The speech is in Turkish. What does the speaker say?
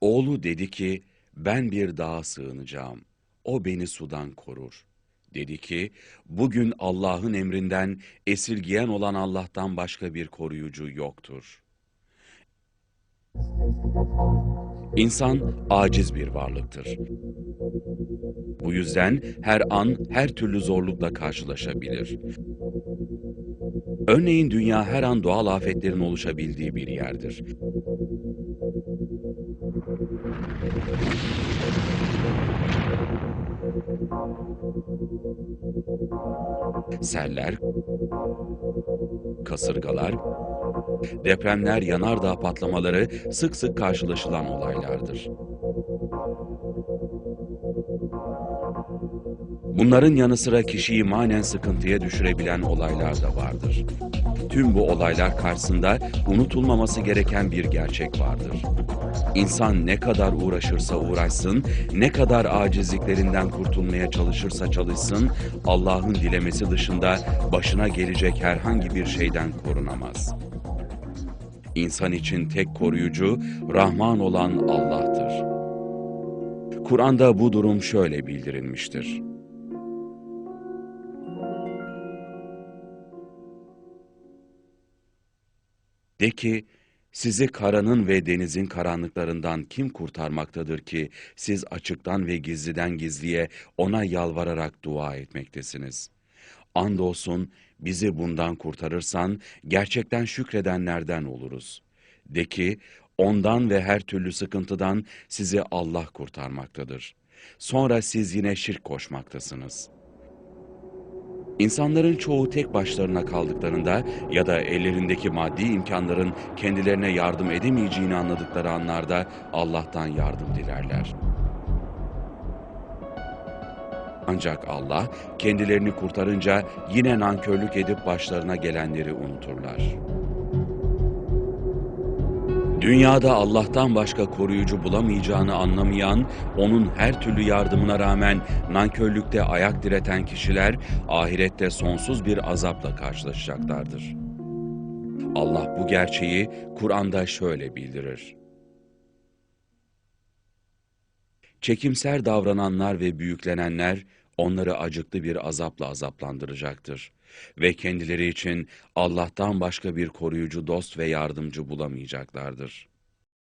Oğlu dedi ki, ben bir dağa sığınacağım. O beni sudan korur. Dedi ki, bugün Allah'ın emrinden esirgiyen olan Allah'tan başka bir koruyucu yoktur. İnsan aciz bir varlıktır. Bu yüzden her an her türlü zorlukla karşılaşabilir. Örneğin dünya her an doğal afetlerin oluşabildiği bir yerdir. Seller, kasırgalar, depremler, yanardağ patlamaları sık sık karşılaşılan olaylardır. Bunların yanı sıra kişiyi manen sıkıntıya düşürebilen olaylar da vardır. Tüm bu olaylar karşısında unutulmaması gereken bir gerçek vardır. İnsan ne kadar uğraşırsa uğraşsın, ne kadar acizliklerinden kurtulmaya çalışırsa çalışsın, Allah'ın dilemesi dışında başına gelecek herhangi bir şeyden korunamaz. İnsan için tek koruyucu, Rahman olan Allah'tır. Kur'an'da bu durum şöyle bildirilmiştir. De ki, sizi karanın ve denizin karanlıklarından kim kurtarmaktadır ki siz açıktan ve gizliden gizliye ona yalvararak dua etmektesiniz. Andolsun bizi bundan kurtarırsan gerçekten şükredenlerden oluruz. De ki, ondan ve her türlü sıkıntıdan sizi Allah kurtarmaktadır. Sonra siz yine şirk koşmaktasınız.'' İnsanların çoğu tek başlarına kaldıklarında ya da ellerindeki maddi imkanların kendilerine yardım edemeyeceğini anladıkları anlarda Allah'tan yardım dilerler. Ancak Allah kendilerini kurtarınca yine nankörlük edip başlarına gelenleri unuturlar. Dünyada Allah'tan başka koruyucu bulamayacağını anlamayan, onun her türlü yardımına rağmen nankörlükte ayak direten kişiler, ahirette sonsuz bir azapla karşılaşacaklardır. Allah bu gerçeği Kur'an'da şöyle bildirir. Çekimser davrananlar ve büyüklenenler, onları acıklı bir azapla azaplandıracaktır. Ve kendileri için Allah'tan başka bir koruyucu dost ve yardımcı bulamayacaklardır.